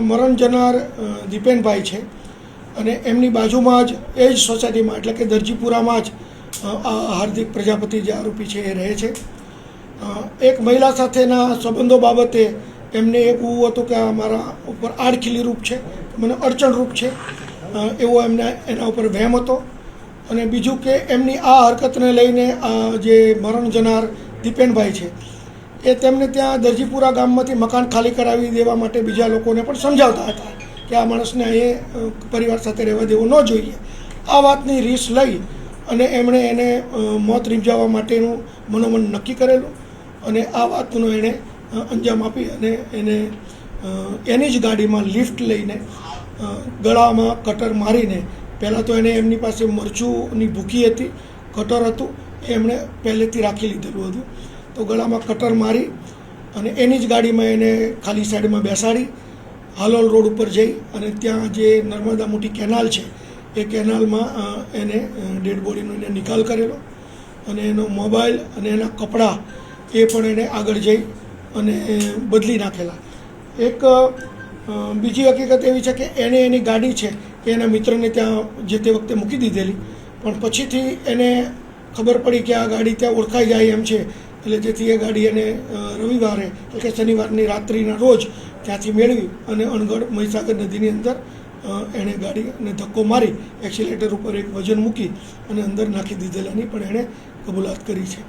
મરણ જનાર દીપેનભાઈ છે. અને એમની બાજુમાં જ, એ જ સોસાયટીમાં, એટલે કે દરજીપુરામાં જ આ હાર્દિક પ્રજાપતિ જે આરોપી છે એ રહે છે. એક મહિલા સાથેના સંબંધો બાબતે એમને એવું હતું કે આ મારા ઉપર આડખીલી રૂપ છે, મને અડચણરૂપ છે. એવો એમને એના ઉપર વહેમ હતો. અને બીજું કે એમની આ હરકતને લઈને જે મરણ જનાર દીપેનભાઈ છે એ તેમને ત્યાં દરજીપુરા ગામમાંથી મકાન ખાલી કરાવી દેવા માટે બીજા લોકોને પણ સમજાવતા હતા કે આ માણસને અહીં પરિવાર સાથે રહેવા દેવું ન જોઈએ. આ વાતની રીસ લઈ અને એમણે એને મોત રીમજાવવા માટેનું મનોમન નક્કી કરેલું અને આ વાતનો એણે અંજામ આપી અને એને એની જ ગાડીમાં લિફ્ટ લઈને ગળામાં કટર મારીને, પહેલાં તો એને એમની પાસે મરચુંની ભૂકી હતી, કટર હતું, એમણે પહેલેથી રાખી લીધેલું હતું. તો ગળામાં કટર મારી અને એની જ ગાડીમાં એને ખાલી સાઈડમાં બેસાડી હાલોલ રોડ ઉપર જઈ અને ત્યાં જે નર્મદા મોટી કેનાલ છે, એ કેનાલમાં એને ડેડ બોડીનો એને નિકાલ કરેલો અને એનો મોબાઈલ અને એના કપડાં એ પણ એને આગળ જઈ અને બદલી નાખેલા. એક બીજી હકીકત એવી છે કે એણે એની ગાડી છે, એ એના મિત્રને ત્યાં જે તે વખતે મૂકી દીધેલી. પણ પછીથી એને ખબર પડી કે આ ગાડી ત્યાં ઓળખાઈ જાય એમ છે એટલે જેથી એ ગાડી એને રવિવારે એટલે કે શનિવારની રાત્રિના રોજ ત્યાંથી મેળવી અને અણગઢ મહીસાગર નદીની અંદર એણે ગાડીને ધક્કો મારી, એક્સિલેટર ઉપર એક વજન મૂકી અને અંદર નાખી દીધેલાની પણ એણે કબૂલાત કરી છે.